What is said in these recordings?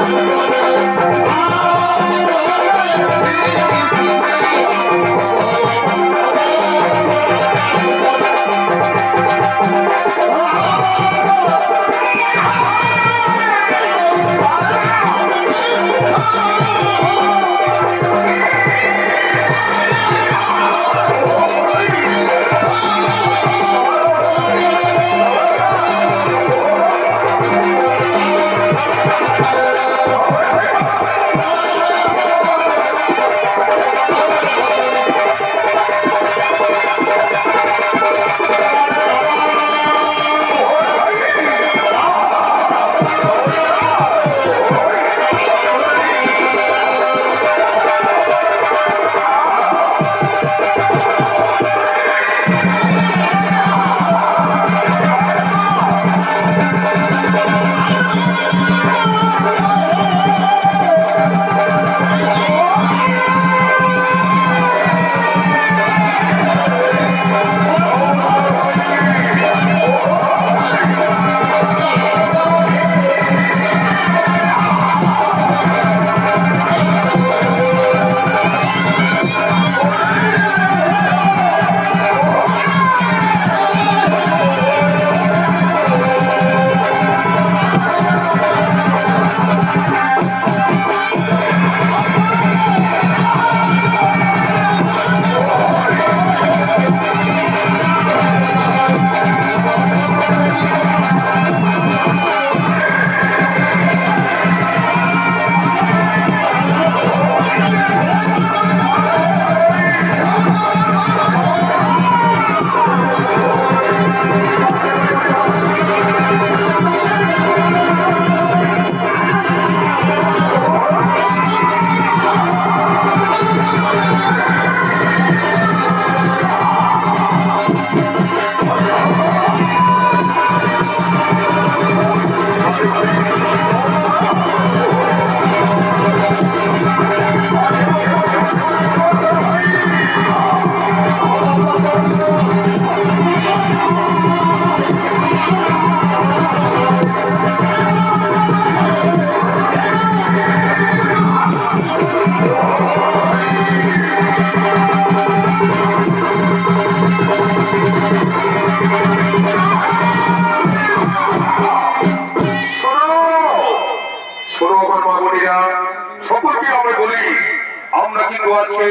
Música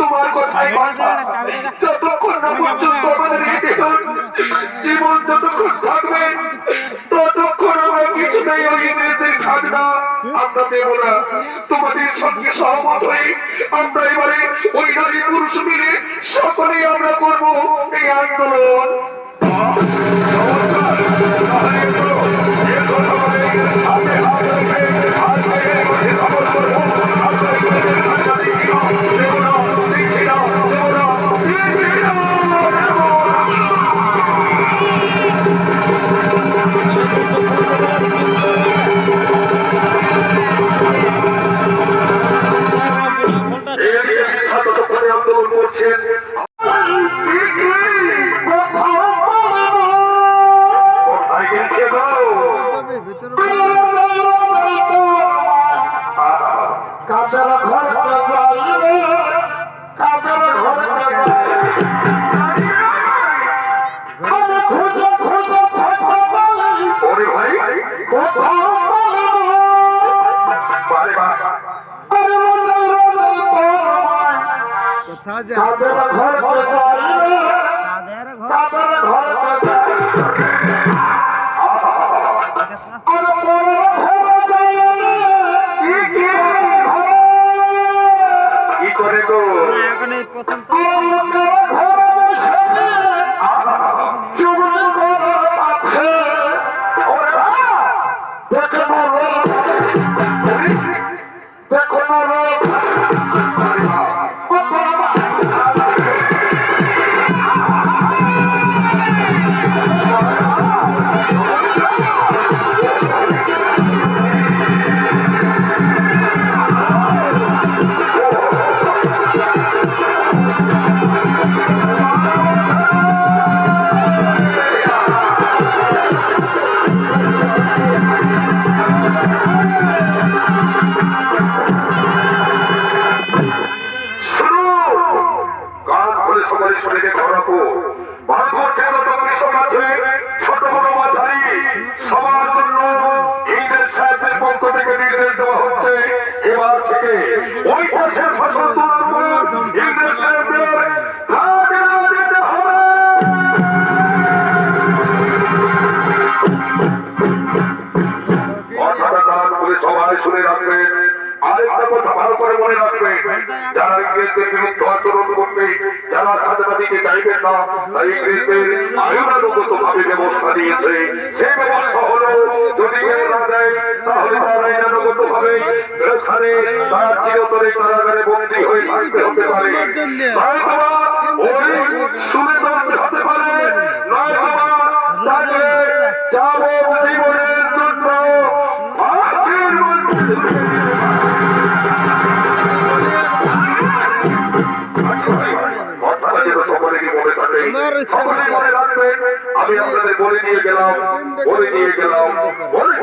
তোমার কথাই কথা। যতক্ষণ না পর্যন্ত আমাদের দেহ জীবন যতক্ষণ থাকবে ততক্ষণ আমরা কিছুতেই ওই ইংরেজদের খাজনা আমরা দেব না। তোমাদের সঙ্গে সহমত হয়ে আমরা এবারে ওই নারী পুরুষ মিলে সকলেই আমরা করব এই আন্দোলন। কোথাও তাদের ঘর তাদের ঘর যারা ইংরেজদের বিরুদ্ধে আচরণ করবে। যারা খাজনা দিতে না, তাই ইংরেজদের আইনানুগত ভাবে ব্যবস্থা দিয়েছে সেই ব্যবস্থা হলো, যদি কেউ না দেয় তাহলে তার আইনানুগত ভাবে এখানে তার চিরতরে কারাগারে বন্দী হয়ে থাকতে হতে পারে। নয় তোমার ওই শুনে দিয়ে গেলাম বলে নিয়ে গেলাম গেলাম